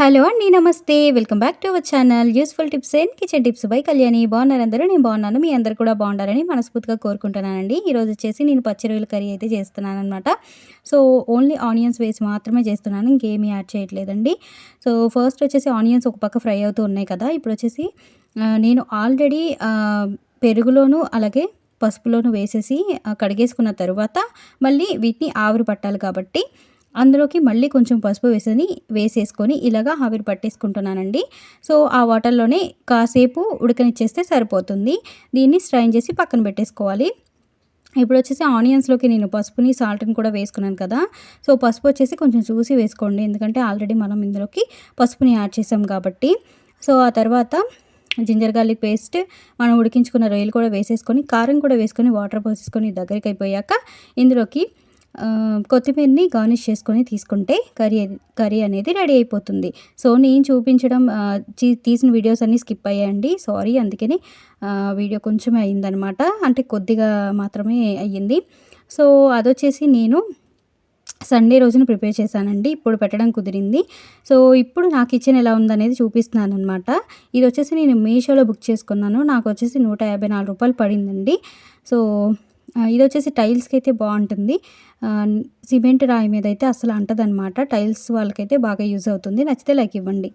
Hello అండి నమస్తే. Welcome back to our channel. Useful tips and kitchen tips by Kalyani. బాగున్నారు అందరూ? నేను బాగున్నాను. మీ అందరు కూడా బాగుండాలని మనస్ఫూర్తిగా కోరుకుంటున్నానండి. ఈరోజు వచ్చేసి నేను పచ్చిరొయ్యల కర్రీ అయితే చేస్తున్నాను అనమాట సో ఓన్లీ ఆనియన్స్ వేసి మాత్రమే చేస్తున్నాను. ఇంకేమీ యాడ్ చేయట్లేదండి. సో ఫస్ట్ వచ్చేసి ఆనియన్స్ ఒక పక్క ఫ్రై అవుతూ ఉన్నాయి కదా. ఇప్పుడు వచ్చేసి నేను ఆల్రెడీ పెరుగులోను అలాగే పసుపులోను వేసేసి కడిగేసుకున్న తర్వాత మళ్ళీ వీటిని ఆవిరి పట్టాలి కాబట్టి అందులోకి మళ్ళీ కొంచెం పసుపు వేసని వేసేసుకొని ఇలాగా ఆవిరి పట్టేసుకుంటున్నానండి. సో ఆ వాటర్లోనే కాసేపు ఉడకనిచ్చేస్తే సరిపోతుంది. దీన్ని స్ట్రైన్ చేసి పక్కన పెట్టేసుకోవాలి. ఇప్పుడు వచ్చేసి ఆనియన్స్లోకి నేను పసుపుని సాల్ట్ని కూడా వేసుకున్నాను కదా. సో పసుపు వచ్చేసి కొంచెం చూసి వేసుకోండి. ఎందుకంటే ఆల్రెడీ మనం ఇందులోకి పసుపుని యాడ్ చేసాం కాబట్టి. సో ఆ తర్వాత జింజర్ గార్లిక్ పేస్ట్ మనం ఉడికించుకున్న రొయ్యలు కూడా వేసేసుకొని కారం కూడా వేసుకొని వాటర్ పోసేసుకొని దగ్గరికి అయిపోయాక ఇందులోకి కొత్తిమీరని గార్నిష్ చేసుకొని తీసుకుంటే కర్రీ కర్రీ అనేది రెడీ అయిపోతుంది. సో నేను చూపించడం తీసిన వీడియోస్ అన్నీ స్కిప్ అయ్యాయండి సారీ అందుకని వీడియో కొంచెమే అయ్యిందనమాట. అంటే కొద్దిగా మాత్రమే అయ్యింది. సో అదొచ్చేసి నేను సండే రోజున ప్రిపేర్ చేశానండి. ఇప్పుడు పెట్టడం కుదిరింది. సో ఇప్పుడు నా కిచెన్ ఎలా ఉందనేది చూపిస్తున్నాను అనమాట ఇది వచ్చేసి నేను మీషోలో బుక్ చేసుకున్నాను. నాకు వచ్చేసి నూట యాభై నాలుగు రూపాయలు పడిందండి. సో ఇది వచ్చేసి టైల్స్కి అయితే బాగుంటుంది. సిమెంట్ రాయి మీద అయితే అసలు అంటదనమాట టైల్స్ వాళ్ళకైతే బాగా యూజ్ అవుతుంది. నచ్చితే లైక్ ఇవ్వండి.